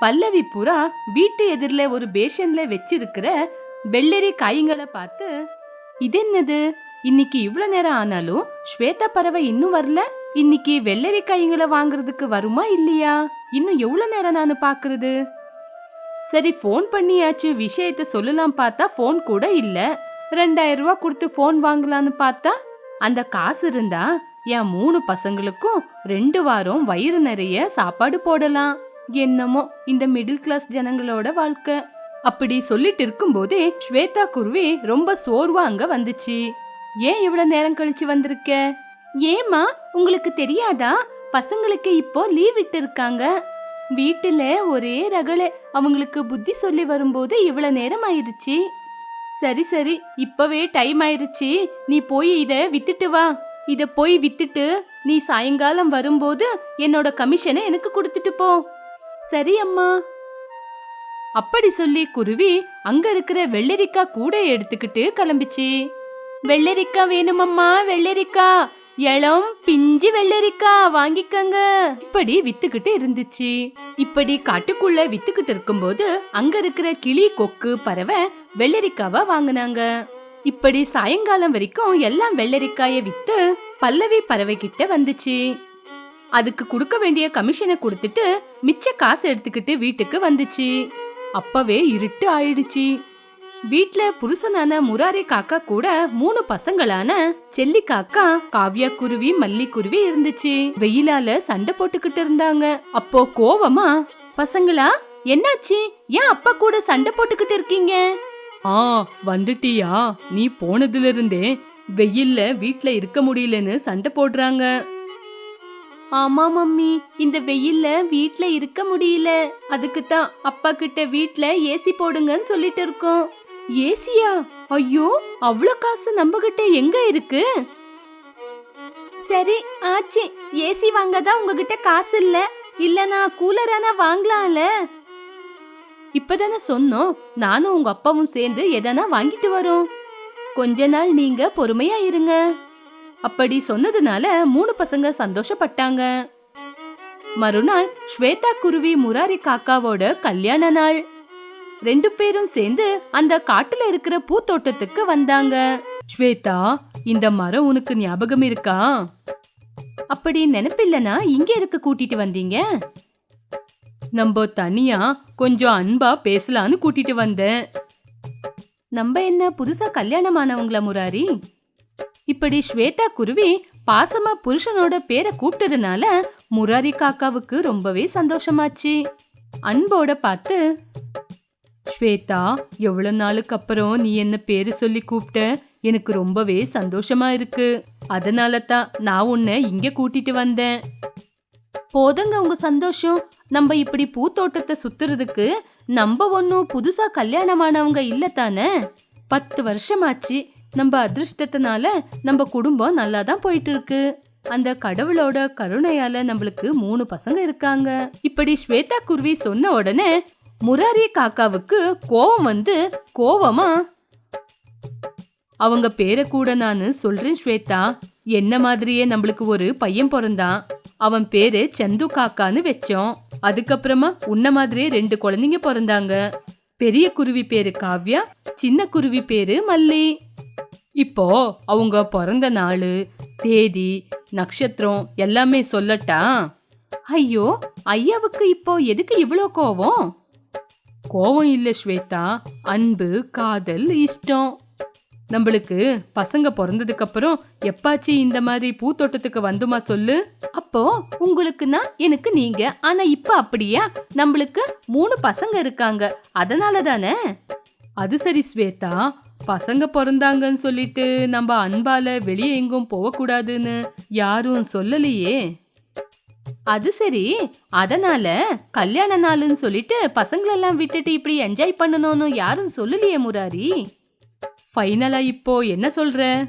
பல்லவி புறா வீட்டு எதிரில் ஒரு பேஷன்ல வச்சிருக்கிற வெள்ளரி காய்களை பார்த்து இது என்னது இன்னைக்கு இவ்வளோ நேரம் ஆனாலும் ஸ்வேதா பறவை இன்னும் வரல? இன்னைக்கு வெள்ளரி காய்களை வாங்குறதுக்கு வருமா இல்லையா? இன்னும் எவ்வளவு நேரம் நான் பாக்குறது சரி ஃபோன் பண்ணியாச்சு. விஷயத்த சொல்லலாம் பார்த்தா ஃபோன் கூட இல்ல. ரெண்டாயிரம் ரூபா கொடுத்து ஃபோன் வாங்கலாம்னு பார்த்தா அந்த காசு இருந்தா என் மூணு பசங்களுக்கும் ரெண்டு வாரம் வயிறு நிறைய சாப்பாடு போடலாம். என்னமோ இந்த மிடில் கிளாஸ் ஜனங்களோட வாழ்க்கை. அப்படி சொல்லிட்டு இருக்கும்போதே ஸ்வேதா குருவி ரொம்ப சோர்வா அங்க வந்துச்சு. ஏன் இவ்வளவு நேரம் கழிச்சு வந்திருக்க? ஏமா உங்களுக்கு தெரியாதா? பசங்களுக்கு இப்போ லீவ் விட்டு இருக்காங்க. வீட்டுல ஒரே ரகளை அவங்களுக்கு புத்தி சொல்லி வரும்போது இவ்வளவு நேரம் ஆயிருச்சு சரி சரி இப்பவே டைம் ஆயிருச்சு நீ போய் இத வித்துட்டு வா. இத போய் வித்துட்டு நீ சாயங்காலம் வரும்போது என்னோட கமிஷனை எனக்கு கொடுத்துட்டு போ. சரி அம்மா. அப்படி சொல்லி குருவி அங்க இருக்கிற வெள்ளரிக்கா கூட எடுத்துக்கிட்டு கிளம்பிச்சு. வெள்ளரிக்கா வேணுமம்மா வெள்ளரிக்கா. இளம் பிஞ்சு வெள்ளரிக்கா வாங்கிக்கங்க. இப்படி வித்துக்கிட்டு இருந்துச்சு. இப்படி காட்டுக்குள்ள வித்துக்கிட்டு இருக்கும்போது அங்க இருக்கிற கிளி கொக்கு பறவை வெள்ளரிக்காவ வாங்கினாங்க. இப்படி சாயங்காலம் வரைக்கும் எல்லாம் வெள்ளரிக்காய வித்து பல்லவி பறவை கிட்ட வந்துச்சு. அதுக்கு கொடுக்க வேண்டிய கமிஷனை கொடுத்துட்டு மிச்ச காசு எடுத்துக்கிட்டு வீட்டுக்கு வந்துச்சு. அப்பவே இருட்டு ஆயிடுச்சு. வீட்ல புருஷனான முராரி காக்கா கூட மூணு பசங்களான செல்லி காக்கா காவ்யா குருவி மல்லி குருவி இருந்துச்சு. வெயிலால சண்டை போட்டுக்கிட்டு இருந்தாங்க. அப்போ கோவமா பசங்களா என்னாச்சு? ஏன் அப்பா கூட சண்டை போட்டுக்கிட்டு இருக்கீங்க? ஆ வந்துட்டியா? நீ போனதுல இருந்தே வெயில்ல வீட்ல இருக்க முடியலன்னு சண்டை போடுறாங்க. ஆமா மம்மி. இந்த வெயில்ல வீட்ல இருக்க முடியல. அதுக்கு தான் அப்பா கிட்ட வீட்ல ஏசி போடுங்கன்னு சொல்லிட்டு இருக்கோம். ஏசியா? ஐயோ அவ்வளோ காசு நம்ம கிட்ட எங்க இருக்கு? சரி ஆச்சு. ஏசி வாங்க தான் உங்ககிட்ட காசு இல்ல. இல்லனா கூலரானா வாங்கலாம்ல. இப்பதானே சொன்னோம். நானும் உங்க அப்பாவும் சேர்ந்து எதனா வாங்கிட்டு வரோம். கொஞ்ச நாள் நீங்க பொறுமையா இருங்க. அப்படி சொன்னதுனால மூணு பசங்க சந்தோஷப்பட்டாங்க. மறுநாள் ஸ்வேதா குருவி முராரி காக்காவோட கல்யாண நாள். ரெண்டு பேரும் சேர்ந்து அந்த காட்டுல இருக்கிற பூத்தோட்டத்துக்கு வந்தாங்க. ஸ்வேதா இந்த மரம் உனக்கு ஞாபகம் இருக்கா? அப்படி நினைப்பில்லனா இங்க எதுக்கு கூட்டிட்டு வந்தீங்க? நம்ம தனியா கொஞ்சம் அன்பா பேசலான்னு கூட்டிட்டு வந்தேன். நம்ம என்ன புதுசா கல்யாணம் ஆனவங்களா முராரி? இப்படி ஸ்வேதா குருவி பாசமா புருஷனோட பேரை கூப்பிட்டதுனால முராரி காக்காவுக்கு ரொம்பவே சந்தோஷமாச்சு. அன்போட பார்த்து ஸ்வேதா எவ்வளவு நாளுக்கு அப்புறம் நீ என்ன பேரு சொல்லி கூப்பிட்ட? எனக்கு ரொம்பவே சந்தோஷமா இருக்கு. அதனால தான் நான் உன்னை இங்க கூட்டிட்டு வந்தேன். போதுங்க உங்க சந்தோஷம். நம்ம இப்படி பூத்தோட்டத்தை சுத்துறதுக்கு நம்ம ஒன்னும் புதுசா கல்யாணமானவங்க இல்ல தானே? பத்து வருஷமாச்சு. நம்ம அதிர்ஷ்டத்தினால நம்ம குடும்பம் நல்லா தான் போயிட்டு இருக்கு அந்த கடவுளோட கருணையால நம்மளுக்கு மூணு பசங்க இருக்காங்க. இப்படி ஸ்வேதா குருவி சொன்ன உடனே முராரி காக்காவுக்கு கோவம் வந்து கோவமா அவங்க பேரை கூட நான் சொல்றேன் ஸ்வேதா. என்ன மாதிரியே நம்மளுக்கு ஒரு பையன் பிறந்தான். அவன் பேரு சந்து காக்கான்னு வச்சோம். அதுக்கப்புறமா உன்ன மாதிரியே ரெண்டு குழந்தைங்க பிறந்தாங்க. பெரிய குருவி பேரு காவ்யா சின்ன குருவி பேரு மல்லி. இப்போ அவங்க பிறந்த நாள் தேதி நட்சத்திரம் எல்லாமே சொல்லட்டா? ஐயோ ஐயாவுக்கு இப்போ எதுக்கு இவ்வளோ கோவம்? கோவம் இல்ல ஸ்வேதா அன்பு காதல் இஷ்டம். நம்மளுக்கு பசங்க பிறந்ததுக்கு அப்புறம் எப்பாச்சு இந்த மாதிரி பூத்தோட்டத்துக்கு வந்துமா சொல்லு? அப்போ உங்களுக்குன்னா எனக்கு நீங்க. ஆனா இப்ப அப்படியா? நம்மளுக்கு மூணு பசங்க இருக்காங்க. அதனால தானே அது சரி ஸ்வேதா. பசங்க பிறந்தாங்கன்னு சொல்லிட்டு நம்ம அன்பால வெளியே எங்கும் போகக்கூடாதுன்னு யாரும் சொல்லலையே. அது சரி. அதனால கல்யாண நாளுன்னு சொல்லிட்டு பசங்களெல்லாம் விட்டுட்டு இப்படி என்ஜாய் பண்ணணும்னு யாரும் சொல்லலையே முராரி. ஃபைனலா இப்போ என்ன சொல்ற?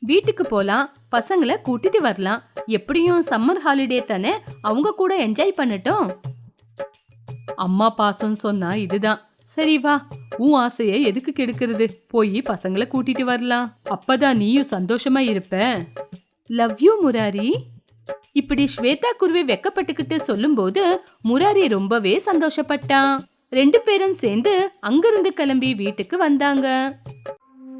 வீட்டுக்கு போலாம் பசங்களை கூட்டிட்டு வரலாம். எப்படியும் சம்மர் ஹாலிடே தானே? அவங்க கூட என்ஜாய் பண்ணட்டும். அம்மா பாசம் சொன்னா இதுதான். சரி வா உன் ஆசைய எதுக்கு கெடுக்கிறது? போய் பசங்களை கூட்டிட்டு வரலாம். அப்பதான் நீயும் சந்தோஷமா இருப்ப. Love you Murari. இப்படி ஸ்வேதா குருவி வெக்கப்பட்டுக்கிட்டு சொல்லும்போது முராரி ரொம்பவே சந்தோஷப்பட்டான். ரெண்டு பேரும் சேர்ந்து அங்கிருந்து கிளம்பி வீட்டுக்கு வந்தாங்க.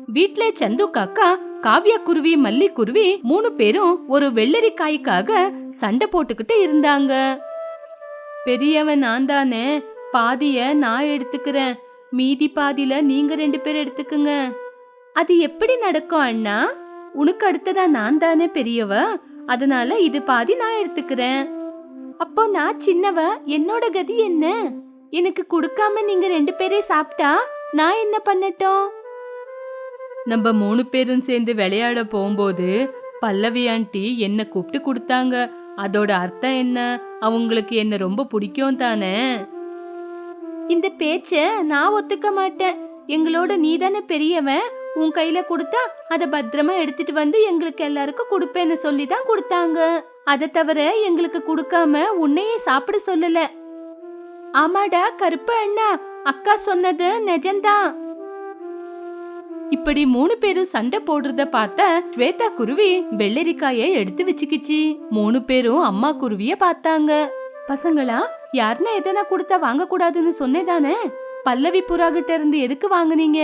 வீட்ல சந்து காக்கா காவியா குருவி மல்லி குருவி மூணு பேரும் ஒரு வெள்ளரிக்காய்க்காக சண்டை போட்டுக்கிட்டு இருந்தாங்க. பெரியவன் நான் தானே பாதிய நான் எடுத்துக்கிறேன். மீதி பாதியில நீங்க ரெண்டு பேர் எடுத்துக்குங்க. அது எப்படி நடக்கும் அண்ணா? உனக்கு அடுத்ததா நான் தானே பெரியவ அதனால இது பாதி நான் எடுத்துக்கிறேன். அப்போ நான் சின்னவ என்னோட கதி என்ன? எனக்கு கொடுக்காம நீங்க ரெண்டு பேரே சாப்பிட்டா நான் என்ன பண்ணட்டும்? நம்ம மூணு பேரும் சேர்ந்து விளையாட போகும்போது பல்லவி ஆண்டி என்ன கூப்பிட்டு கொடுத்தாங்க? அதோட அர்த்தம் என்ன? அவங்களுக்கு என்ன ரொம்ப பிடிக்கும் தானே? இந்த பேச்ச நான் ஒத்துக்க மாட்டேன். எங்களோட நீ தானே பெரியவன்? உன் கையில கொடுத்தா அத பத்திரமா எடுத்துட்டு வந்து எங்களுக்கு எல்லாருக்கும் கொடுப்பேன்னு சொல்லி தான் கொடுத்தாங்க. அதை தவிர எங்களுக்கு கொடுக்காம உன்னையே சாப்பிட சொல்லல. ஆமாடா கருப்பு அண்ணா. அக்கா சொன்னது நிஜம்தான் இப்படி மூணு பேரும் சண்டை போடுறத பார்த்த ஸ்வேதா குருவி வெள்ளரிக்காய எடுத்து வச்சுக்கிச்சு. மூணு பேரும் அம்மா குருவிய பார்த்தாங்க. பசங்களா யாருன்னா எதனா கொடுத்தா வாங்க கூடாதுன்னு சொன்னேதானே? பல்லவி புறா கிட்ட இருந்து எதுக்கு வாங்குனீங்க?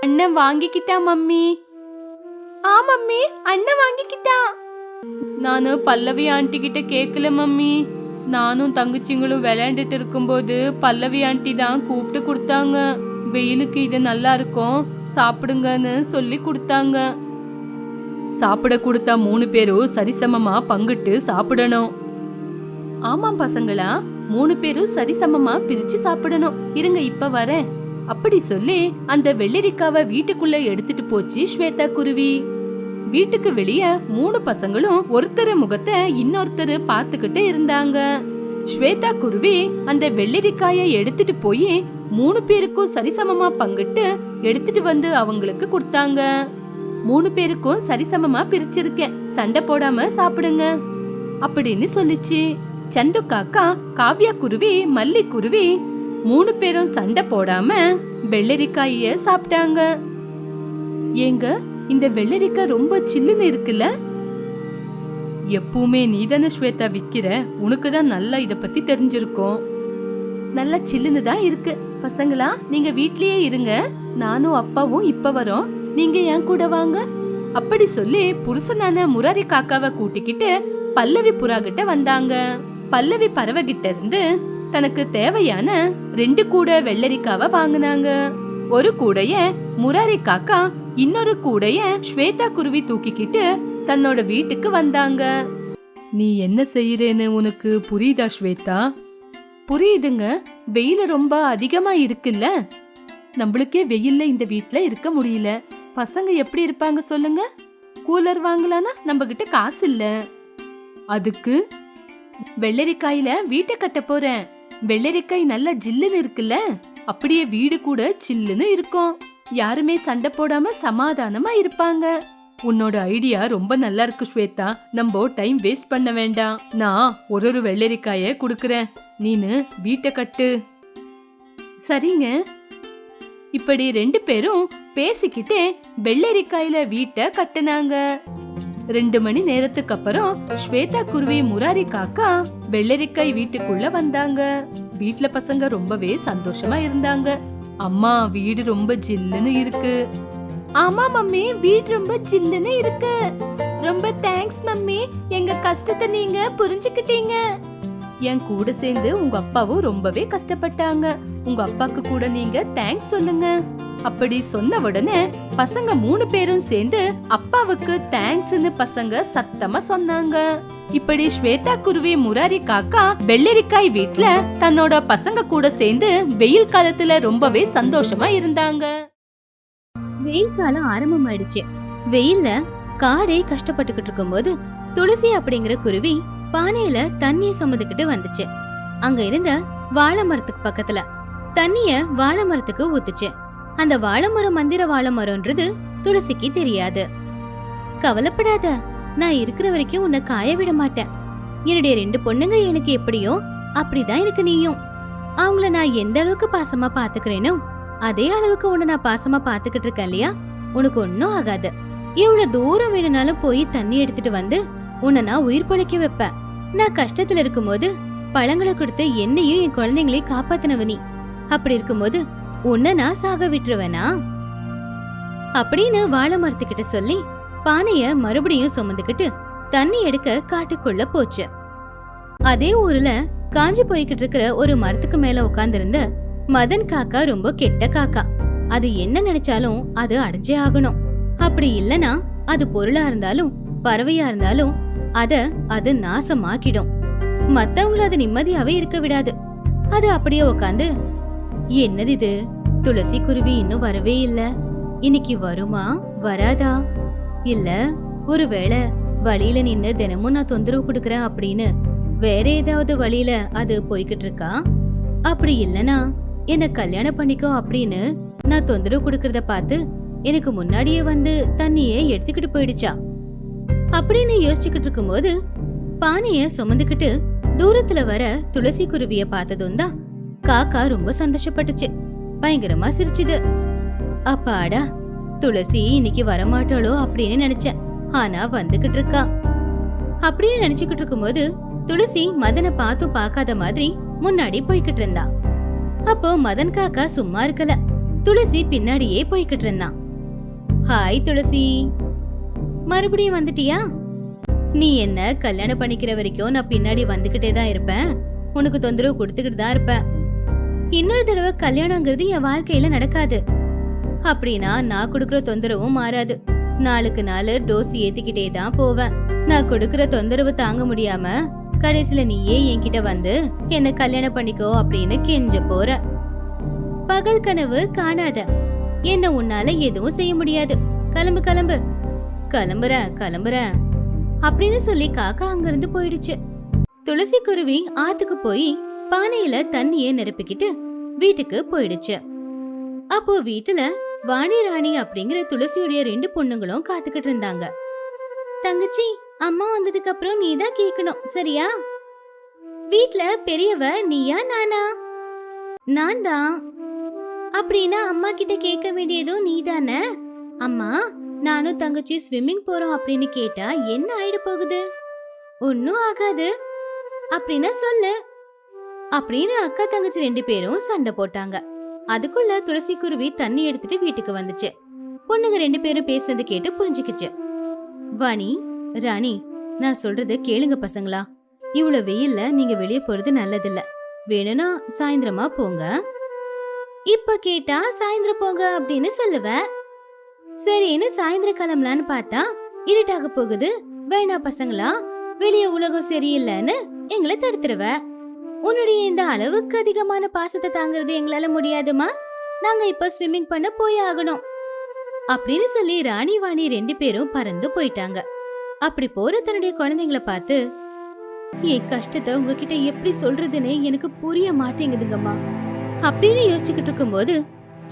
அண்ணன் வாங்கிக்கிட்டா மம்மி. ஆ மம்மி அண்ணன் வாங்கிக்கிட்டா. நானு பல்லவி ஆண்டி கிட்ட கேக்கல மம்மி. நானும் தங்கச்சிங்களும் விளையாண்டுட்டு இருக்கும்போது பல்லவி ஆண்டி தான் கூப்பிட்டு கொடுத்தாங்க. வெயிலுக்கு இது நல்லா இருக்கும் சாப்பிடுங்கன்னு சொல்லி கொடுத்தாங்க. சாப்பிட கொடுத்தா மூணு பேரும் சரிசமமா பங்கிட்டு சாப்பிடணும். ஆமாம் பசங்களா மூணு பேரும் சரிசமமா பிரிச்சு சாப்பிடணும். இருங்க இப்ப வரேன். அப்படி சொல்லி அந்த வெள்ளரிக்காவை வீட்டுக்குள்ள எடுத்துட்டு போச்சு ஸ்வேதா குருவி. வீட்டுக்கு வெளிய மூணு பசங்களும் ஒருத்தர் முகத்தை இன்னொருத்தர் பார்த்துக்கிட்டு இருந்தாங்க. ஸ்வேதா குருவி அந்த வெள்ளரிக்காய எடுத்துட்டு போய் மூணு பேருக்கும் சரிசமமா பங்கிட்டு எடுத்துட்டு வந்து அவங்களுக்கு கொடுத்தாங்க. மூணு பேருக்கும் சரிசமமா பிரிச்சிருக்கேன். சண்டை போடாம சாப்பிடுங்க. அப்படின்னு சொல்லிச்சு. சந்து காக்கா காவ்யா குருவி மல்லி குருவி மூணு பேரும் சண்டை போடாம வெள்ளரிக்காய சாப்பிட்டாங்க. ஏங்க இந்த வெள்ளரிக்காய் ரொம்ப சில்லுன்னு இருக்குல்ல? எப்பவுமே நீதானே ஸ்வேதா விக்கிற? உனக்கு தான் நல்லா இத பத்தி தெரிஞ்சிருக்கும். நல்லா சில்லுன்னு தான் இருக்கு. பசங்களா நீங்க வீட்லயே இருங்க. நானும் அப்பாவும் இப்ப வரோம். நீங்க என் கூட வாங்க. அப்படி சொல்லி புருஷனான முராரி காக்காவை கூட்டிக்கிட்டு பல்லவி புறா கிட்ட வந்தாங்க. பல்லவி பறவை கிட்ட இருந்து தனக்கு தேவையான ரெண்டு கூட வெள்ளரிக்காவை வாங்குனாங்க. ஒரு கூடைய முராரி காக்கா இன்னொரு கூடைய ஸ்வேதா குருவி தூக்கிக்கிட்டு தன்னோட வீட்டுக்கு வந்தாங்க. நீ என்ன செய்யறேன்னு உனக்கு புரியுதா ஸ்வேதா? புரியுதுங்க. வெயில் ரொம்ப அதிகமா இருக்குல்ல? நம்மளுக்கே வெயில்ல இந்த வீட்ல இருக்க முடியல. பசங்க எப்படி இருப்பாங்க சொல்லுங்க? கூலர் வாங்கலானா நம்ம கிட்ட காசு இல்ல. அதுக்கு? வெள்ளரிக்காயில வீட்டை கட்ட போறேன். வெள்ளரிக்காய் நல்லா ஜில்லுன்னு இருக்குல்ல? அப்படியே வீடு கூட சில்லுன்னு இருக்கும். யாருமே சண்டை போடாம சமாதானமா இருப்பாங்க. உன்னோட ஐடியா ரொம்ப நல்லா இருக்கு ஸ்வேதா. நம்ம டைம் வேஸ்ட் பண்ண வேண்டாம். நான் ஒரு ஒரு வெள்ளரிக்காய குடுக்கறேன். நீனு வீட்டை கட்டு. சரிங்க. இப்படி ரெண்டு பேரும் பேசிக்கிட்டே வெள்ளரிக்காயில வீட்டை கட்டுனாங்க. ரெண்டு மணி நேரத்துக்கு அப்புறம் ஸ்வேதா குருவி முராரி காக்கா வெள்ளரிக்காய் வீட்டுக்குள்ள வந்தாங்க. வீட்ல பசங்க ரொம்பவே சந்தோஷமா இருந்தாங்க. அம்மா வீடு ரொம்ப ஜில்லுன்னு இருக்கு. ஆமா மம்மி வீடு ரொம்ப ஜில்லுன்னு இருக்கு. ரொம்ப தேங்க்ஸ் மம்மி. எங்க கஷ்டத்தை நீங்க புரிஞ்சுக்கிட்டீங்க. என் கூட சேர்ந்து உங்க அப்பாவும் ரொம்பவே கஷ்டப்பட்டாங்க. உங்க அப்பாக்கு கூட நீங்க தேங்க்ஸ் சொல்லுங்க. அப்படி சொன்ன உடனே பசங்க மூணு பேரும் சேர்ந்து அப்பாவுக்கு தேங்க்ஸ்னு பசங்க சத்தமா சொன்னாங்க. இப்படி ஸ்வேதா குருவி முராரி காக்கா வெள்ளரிக்காய் வீட்ல தன்னோட பசங்க கூட சேர்ந்து வெயில் காலத்துல ரொம்பவே சந்தோஷமா இருந்தாங்க. வெயில் காலம் ஆரம்பமாயிடுச்சு. வெயில்ல காடே கஷ்டப்பட்டுக்கிட்டு இருக்கும்போது துளசி அப்படிங்கிற குருவி பானையில தண்ணிய சுமந்துக்கிட்டு வந்துச்சு. அங்க இருந்த வாழை மரத்துக்கு பக்கத்துல தண்ணிய வாழை மரத்துக்கு ஊத்துச்சு. அந்த வாழை மரம் மந்திர வாழை மரம்ன்றது துளசிக்கு தெரியாது. கவலைப்படாத நான் இருக்கிற வரைக்கும் உன்னை காய விட மாட்டேன். என்னுடைய ரெண்டு பொண்ணுங்க எனக்கு எப்படியோ அப்படிதான் எனக்கு நீயும். அவங்கள நான் எந்த அளவுக்கு பாசமா பாத்துக்கிறேனோ அதே அளவுக்கு உன்னை நான் பாசமா பாத்துக்கிட்டு இருக்கேன் இல்லையா? உனக்கு ஒன்னும் ஆகாது. எவ்வளவு தூரம் வேணும்னாலும் போய் தண்ணி எடுத்துட்டு வந்து உன்னை நான் உயிர் பழைக்க வைப்பேன். நான் கஷ்டத்துல இருக்கும்போது பழங்களை கொடுத்து என்னையும் என் குழந்தைங்களையும் காப்பாத்தினவ நீ. அப்படி இருக்கும்போது உன்னை நான் சாக விட்டுருவேனா அப்படின்னு வாழை மரத்துக்கிட்ட சொல்லி பானைய மறுபடியும் சுமந்துகிட்டு தண்ணி எடுக்க காட்டுக்குள்ள போச்சு. அதே ஊர்ல காஞ்சி போய்கிட்டு இருக்கிற ஒரு மரத்துக்கு மேல உட்கார்ந்திருந்த மதன் காக்கா ரொம்ப கெட்ட காக்கா. அது என்ன நினைச்சாலும் அது அடைஞ்சே ஆகணும். அப்படி இல்லனா அது பொருளா இருந்தாலும் பறவையா இருந்தாலும் அத அது நாசமாக்கிடும். மத்தவங்கள அது நிம்மதியாவே இருக்க விடாது. அது அப்படியே உக்காந்து என்னது இது? துளசி குருவி இன்னும் வரவே இல்ல. இன்னைக்கு வருமா? வராதா? இல்ல ஒருவேளை வழியில நின்னு தினமும் நான் தொந்தரவு கொடுக்கறேன் அப்படின்னு வேற ஏதாவது வழியில அது போய்கிட்டு இருக்கா? அப்படி இல்லனா என்ன கல்யாணம் பண்ணிக்கோ அப்படின்னு நான் தொந்தரவு கொடுக்கறத பார்த்து எனக்கு முன்னாடியே வந்து தண்ணியே எடுத்துக்கிட்டு போயிடுச்சா? அப்படின்னு யோசிச்சுக்கிட்டு இருக்கும்போது பானைய சுமந்துக்கிட்டு தூரத்துல வர துளசி குருவிய பார்த்ததும் தான் காக்கா ரொம்ப சந்தோஷப்பட்டுச்சு. பயங்கரமா சிரிச்சுது. அப்பாடா துளசி இன்னைக்கு வரமாட்டாளோ அப்படின்னு நினைச்சேன். ஆனா வந்துகிட்டு இருக்கா. அப்படின்னு நினைச்சுக்கிட்டு இருக்கும்போது துளசி மதனை பார்த்தும் பார்க்காத மாதிரி முன்னாடி போய்கிட்டு இருந்தா. அப்போ மதன் காக்கா சும்மா இருக்கல. துளசி பின்னாடியே போய்கிட்டு இருந்தான் ஹாய் துளசி. மறுபடியும் வந்துட்டியா? நீ என்ன கல்யாணம் பண்ணிக்கிற வரைக்கும் நான் பின்னாடி வந்துகிட்டே தான் இருப்பேன். உனக்கு தொந்தரவு கொடுத்துக்கிட்டு தான் இருப்பேன். இன்னொரு தடவை கல்யாணங்கிறது என் வாழ்க்கையில நடக்காது. அப்படின்னா நான் கொடுக்குற தொந்தரவும் மாறாது. நாளுக்கு நாள் டோஸ் ஏத்திக்கிட்டே தான் போவேன். நான் கொடுக்குற தொந்தரவு தாங்க முடியாம கடைசியில நீயே என்கிட்ட வந்து என்ன கல்யாணம் பண்ணிக்கோ அப்படின்னு கெஞ்ச போற. பகல் கனவு காணாத. என்ன உன்னால எதுவும் செய்ய முடியாது. கிளம்பு கிளம்பு. கிளம்புறேன் கிளம்புறேன் அப்படின்னு சொல்லி காக்கா அங்கிருந்து போயிடுச்சு. துளசி குருவி ஆத்துக்கு போய் பானையில தண்ணிய நிரப்பிக்கிட்டு வீட்டுக்கு போயிடுச்சு. அப்போ வீட்டுல வாணி ராணி அப்படிங்கிற துளசியுடைய ரெண்டு பொண்ணுங்களும் காத்துக்கிட்டு இருந்தாங்க. தங்கச்சி அம்மா வந்ததுக்கு அப்புறம் நீ தான் கேட்கணும் சரியா? வீட்ல பெரியவ நீயா நானா? நான் தான் அப்படின்னா அம்மா கிட்ட கேட்க வேண்டியதும் நீ தானே அம்மா நானும் தங்கச்சி ஸ்விம்மிங் போறோம் அப்படின்னு கேட்டா என்ன ஆயிட போகுது? ஒன்னும் ஆகாது. அப்படின்னா சொல்லு. அப்படின்னு அக்கா தங்கச்சி ரெண்டு பேரும் சண்டை போட்டாங்க. அதுக்குள்ள துளசி குருவி தண்ணி எடுத்துட்டு வீட்டுக்கு வந்துச்சு. பொண்ணுங்க ரெண்டு பேரும் பேசுனது கேட்டு புரிஞ்சுக்கிச்சு. வாணி ராணி நான் சொல்றது கேளுங்க பசங்களா. இவ்வளவு வெயில்ல நீங்க வெளியே போறது நல்லதில்ல. வேணும்னா சாயந்தரமா போங்க. இப்ப கேட்டா சாயந்தரம் போங்க அப்படின்னு சொல்லுவ. சரின்னு சாயந்தரம் கிளம்பலான்னு பார்த்தா இருட்டாக போகுது. வேணா பசங்களா வெளியே உலகம் சரியில்லைன்னு எங்களை தடுத்துருவேன் உன்னுடைய இந்த அளவுக்கு அதிகமான பாசத்தை தாங்குறது எங்களால முடியாதுமா நாங்க இப்ப ஸ்விம்மிங் பண்ண போய் ஆகணும். அப்படின்னு சொல்லி ராணி வாணி ரெண்டு பேரும் பறந்து போயிட்டாங்க. அப்படி போற தன்னுடைய குழந்தைங்கள பார்த்து என் கஷ்டத்தை உங்ககிட்ட எப்படி சொல்றதுன்னு எனக்கு புரிய மாட்டேங்குதுங்கம்மா. அப்படின்னு யோசிச்சுக்கிட்டு இருக்கும்போது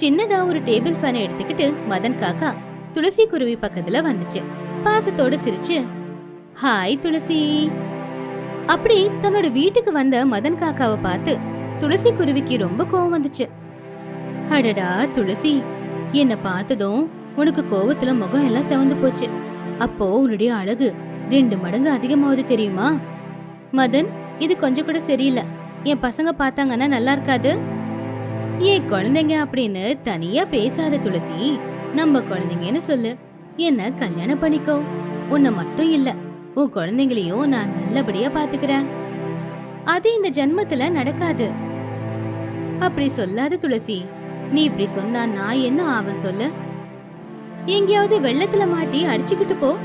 சின்னதா ஒரு டேபிள் ஃபேனை எடுத்துக்கிட்டு மதன் காக்கா துளசி குருவி பக்கத்துல வந்துச்சு. பாசத்தோட சிரிச்சு ஹாய் துளசி. அப்படி தன்னோட வீட்டுக்கு வந்த மதன் காக்காவை பார்த்து துளசி குருவிக்கு ரொம்ப கோவம் வந்துச்சு. அடடா துளசி. என்ன பார்த்ததும் உனக்கு கோவத்துல முகம் எல்லாம் செவந்து போச்சு. அப்போ உன்னுடைய அழகு ரெண்டு மடங்கு அதிகமாவது தெரியுமா? மதன் இது கொஞ்சம் கூட சரியில்லை. என் பசங்க பார்த்தாங்கன்னா நல்லா இருக்காது. ஏன் குழந்தைங்க அப்படின்னு தனியா பேசாத துளசி. நம்ம குழந்தைங்கன்னு சொல்லு. என்ன கல்யாணம் பண்ணிக்கோ. உன்னை மட்டும் இல்லை. உன் குழந்தைங்களையும் நான் நல்லபடியா பாத்துக்கிறேன். அது இந்த ஜென்மத்துல நடக்காது. அப்படி சொல்லாத துளசி நீ இப்படி சொன்னா நான் என்ன ஆவன் சொல்லு. எங்கேயாவது வெள்ளத்துல மாட்டி அடிச்சுக்கிட்டு போ.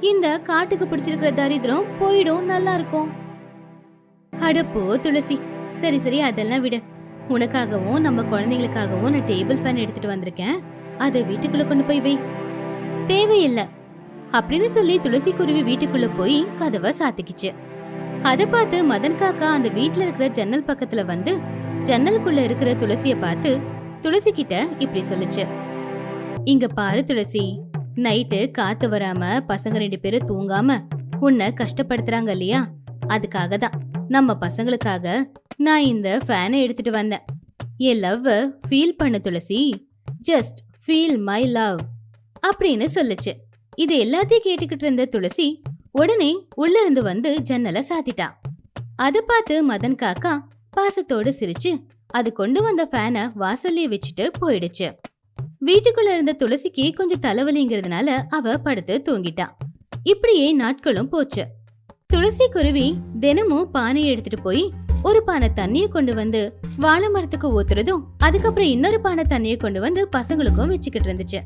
இந்த காட்டுக்கு பிடிச்சிருக்கிற தரித்திரம் போயிடும் நல்லா இருக்கும். அடப்போ துளசி சரி சரி அதெல்லாம் விடு. உனக்காகவும் நம்ம குழந்தைங்களுக்காகவும் நான் டேபிள் ஃபேன் எடுத்துட்டு வந்திருக்கேன். அதை வீட்டுக்குள்ள கொண்டு போய் வை. தேவையில்லை. அப்படின்னு சொல்லி துளசி குருவி வீட்டுக்குள்ள போய் கதவை சாத்திக்கிச்சு. அத பார்த்து மதன் காக்கா அந்த வீட்டுல இருக்கிற ஜன்னல் பக்கத்துல வந்து ஜன்னலுக்குள்ள இருக்கிற துளசிய பார்த்து துளசி கிட்ட இப்படி சொல்லுச்சு. இங்க பாரு துளசி நைட்டு காத்து வராம பசங்க ரெண்டு பேரும் தூங்காம உன்னை கஷ்டப்படுத்துறாங்க இல்லையா? அதுக்காக தான். நம்ம பசங்களுக்காக நான் இந்த ஃபேனை எடுத்துட்டு வந்தேன். என் லவ் ஃபீல் பண்ணு Tulasi. Just feel my love அப்படின்னு சொல்லுச்சு. இது எல்லாத்தையும் கேட்டுக்கிட்டு இருந்த துளசி உடனே உள்ள இருந்து வந்து ஜன்னலை சாத்திட்டா. அத பார்த்து மதன் காக்கா பாசத்தோடு சிரிச்சு அது கொண்டு வந்த ஃபேனை வாசல்லயே வச்சுட்டு போயிடுச்சு. வீட்டுக்குள்ள இருந்த துளசிக்கு கொஞ்சம் தலைவலிங்கிறதுனால அவ படுத்து தூங்கிட்டா. இப்படியே நாட்களும் போச்சு. துளசி குருவி தினமும் பானையை எடுத்துட்டு போய் ஒரு பானை தண்ணிய கொண்டு வந்து வாழை மரத்துக்கு ஊத்துறதும் அதுக்கப்புறம் இன்னொரு பானை தண்ணிய கொண்டு வந்து பசங்களுக்கும் வச்சுக்கிட்டு இருந்துச்சு.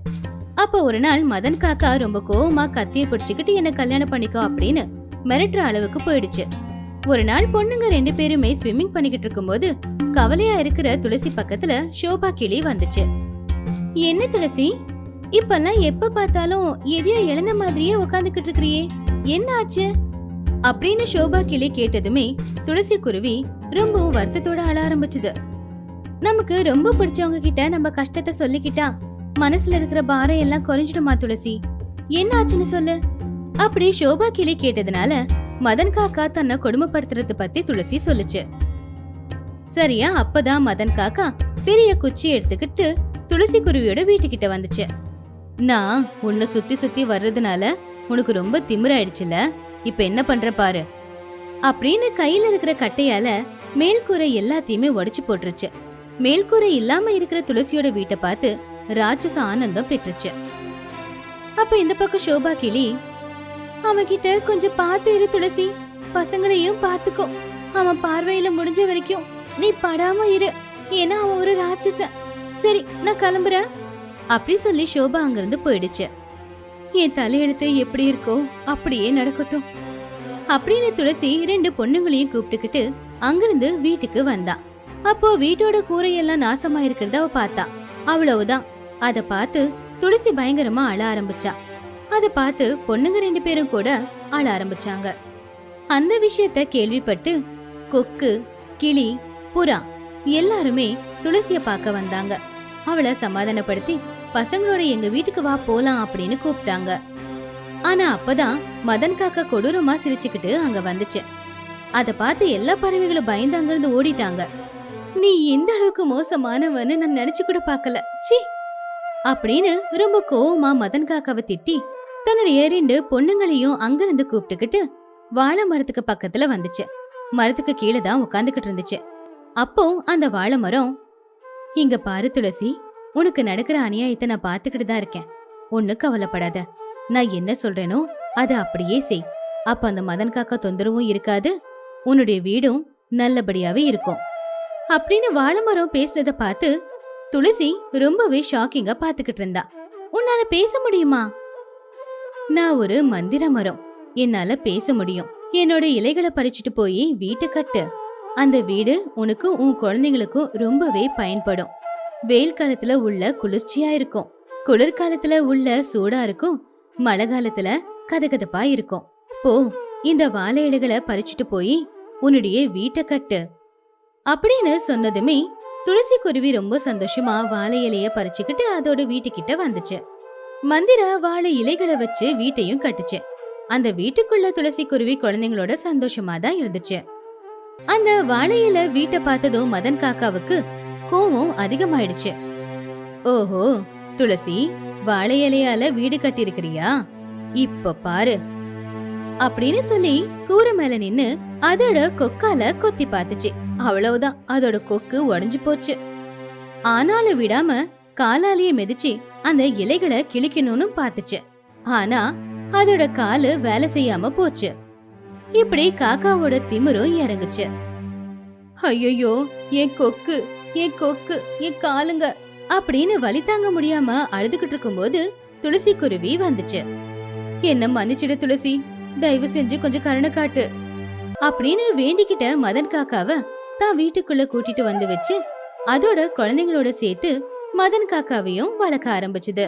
அப்ப ஒரு நாள் மதன் காக்கா ரொம்ப கோவமா கத்திய பிடிச்சுக்கிட்டு என்ன கல்யாணம் பண்ணிக்கோ அப்படின்னு மிரட்டுற அளவுக்கு போயிடுச்சு. ஒரு நாள் பொண்ணுங்க ரெண்டு பேருமே ஸ்விம்மிங் பண்ணிக்கிட்டு இருக்கும்போது கவலையா இருக்கிற துளசி பக்கத்துல ஷோபா கிளி வந்துச்சு. என்ன துளசி? இப்பெல்லாம் எப்ப பார்த்தாலும் எதையோ இழந்த மாதிரியே உட்காந்துக்கிட்டு இருக்கிறியே. என்ன ஆச்சு? அப்படின்னு ஷோபா கிளி கேட்டதுமே துளசி குருவி ரொம்பவும் வருத்தத்தோட அழ ஆரம்பிச்சது. நமக்கு ரொம்ப பிடிச்சவங்க கிட்ட நம்ம கஷ்டத்தை சொல்லிக்கிட்டா மனசுல இருக்கிற பாரம் எல்லாம் குறைஞ்சிடுமா துளசி? என்ன ஆச்சுன்னு சொல்லு. அப்படி ஷோபா கிளி கேட்டதுனால மதன் காக்கா தன்னை கொடுமைப்படுத்துறது பத்தி துளசி சொல்லுச்சு. சரியா அப்பதான் மதன் காக்கா பெரிய குச்சி எடுத்துக்கிட்டு துளசி குருவியோட வீட்டுக்கிட்ட வந்துச்சு. நான் உன்னை சுத்தி சுத்தி வர்றதுனால உனக்கு ரொம்ப திமிராயிடுச்சுல இப்ப என்ன பண்ற பாரு. அப்படின்னு கையில இருக்கிற கட்டையால மேல்கூரை எல்லாத்தையுமே உடைச்சு போட்டுருச்சு. மேல்கூரை இல்லாம இருக்கிற துளசியோட வீட்டை பார்த்து ராட்சச ஆனந்தம் பெற்றுச்சு. அப்ப இந்த பக்கம் சோபா கிளி அவன்கிட்ட கொஞ்சம் பார்த்து இரு துளசி பசங்களையும் பார்த்துக்கோ. அவன் பார்வையில முடிஞ்ச வரைக்கும் நீ படாம இரு. ஏன்னா அவன் ஒரு ராட்சசன். சரி நான் கிளம்புறேன். அப்படி சொல்லி சோபா அங்கிருந்து போயிடுச்சு. என் தலையெழுத்து எப்படி இருக்கோ அப்படியே நடக்கட்டும். அப்படின்னு துளசி ரெண்டு பொண்ணுங்களையும் கூப்பிட்டுக்கிட்டு அங்கிருந்து வீட்டுக்கு வந்தா. அப்போ வீட்டோட கூரையெல்லாம் நாசமா இருக்கிறத அவ பார்த்தா. அவ்வளவுதான். அத பார்த்து துளசி பயங்கரமா அழ ஆரம்பிச்சா. அத பார்த்து பொண்ணுங்க ரெண்டு பேரும் கூட அழ ஆரம்பிச்சாங்க. அந்த விஷயத்த கேள்விப்பட்டு கொக்கு கிளி புறா எல்லாருமே துளசிய பார்க்க வந்தாங்க. அவளை சமாதானப்படுத்தி பசங்களோட எங்க வீட்டுக்கு வா போலாம் அப்படின்னு கூப்பிட்டாங்க ஆனா அப்பதான் மதன் காக்கா கொடூரமா சிரிச்சுக்கிட்டு அங்க வந்துச்சு. அத பார்த்து எல்லா பறவைகளும் பயந்து அங்கிருந்து ஓடிட்டாங்க. நீ இந்த அளவுக்கு மோசமானவன்னு நான் நினைச்சு கூட பாக்கல. சி அப்படின்னு ரொம்ப கோவமா மதன் காக்காவை திட்டி தன்னுடைய ரெண்டு பொண்ணுங்களையும் அங்கிருந்து கூப்பிட்டுக்கிட்டு வாழை மரத்துக்கு பக்கத்துல வந்துச்சு. மரத்துக்கு கீழே தான் உட்காந்துக்கிட்டு இருந்துச்சு. அப்போ அந்த வாழை மரம் இங்க பாரு துளசி உனக்கு நடக்கிற அநியாயத்தை நான் பாத்துக்கிட்டு தான் இருக்கேன். ஒண்ணு கவலைப்படாத. நான் என்ன சொல்றேனோ அதை அப்படியே செய். அப்ப அந்த மதன் காக்கா தொந்தரவும் இருக்காது. உன்னுடைய வீடும் நல்லபடியாவே இருக்கும். அப்படின்னு வாழைமரம் பேசுறத பார்த்து துளசி ரொம்பவே ஷாக்கிங்கா பாத்துக்கிட்டு இருந்தா. உன்னால பேச முடியுமா? நான் ஒரு மந்திர மரம். என்னால பேச முடியும். என்னோட இலைகளை பறிச்சுட்டு போய் வீட்டை கட்டு. அந்த வீடு உனக்கும் உன் குழந்தைங்களுக்கும் ரொம்பவே பயன்படும். வெயில் காலத்துல உள்ள குளிர்ச்சியா இருக்கும். குளிர்காலத்துல உள்ள சூடா இருக்கும். மழை காலத்துல கதகதப்பா இருக்கும். போ இந்த வாழை இலைகளை பறிச்சுட்டு போய் உன்னுடைய வீட்டை கட்டு. அப்படின்னு சொன்னதுமே துளசி குருவி ரொம்ப சந்தோஷமா வாழை இலைய பறிச்சுக்கிட்டு அதோட வீட்டுக்கிட்ட வந்துச்சு. மந்திரா வாழை இலைகளை வச்சு வீட்டையும் கட்டுச்சு. அந்த வீட்டுக்குள்ள துளசி குருவி குழந்தைங்களோட சந்தோஷமா தான் இருந்துச்சு. அந்த வாழை இலை வீட்டை பார்த்ததும் மதன் காக்காவுக்கு கோவம் அதிகமாயிடுச்சு. ஓஹோ துளசி வாழை இலையால வீடு கட்டியிருக்கிறியா? இப்ப பாரு அப்படின்னு சொல்லி கூரை மேல நின்னு அதோட கொக்கால கொத்தி பார்த்துச்சு. அவ்வளவுதான். அதோட கொக்கு உடஞ்சு போச்சு. ஆனாலும் விடாம காலாலேயே மிதிச்சு அந்த இலைகளை கிழிக்கணும்னு பார்த்துச்சு. ஆனா அதோட காலு வேலை செய்யாம போச்சு. இப்படி காக்காவோட திமிரும் இறங்குச்சு. ஐயோ என் கொக்கு என் கொக்கு என் காலுங்க அப்படின்னு வலி தாங்க முடியாம அழுதுகிட்டு இருக்கும்போது துளசி குருவி வந்துச்சு. என்ன மன்னிச்சிட துளசி தயவு செஞ்சு கொஞ்சம் கருணை காட்டு அப்படின்னு வேண்டிக்கிட்ட மதன் காக்காவ தான் வீட்டுக்குள்ள கூட்டிட்டு வந்து வச்சு அதோட குழந்தைங்களோட சேர்த்து மதன் காக்காவையும் வளர்க்க ஆரம்பிச்சது.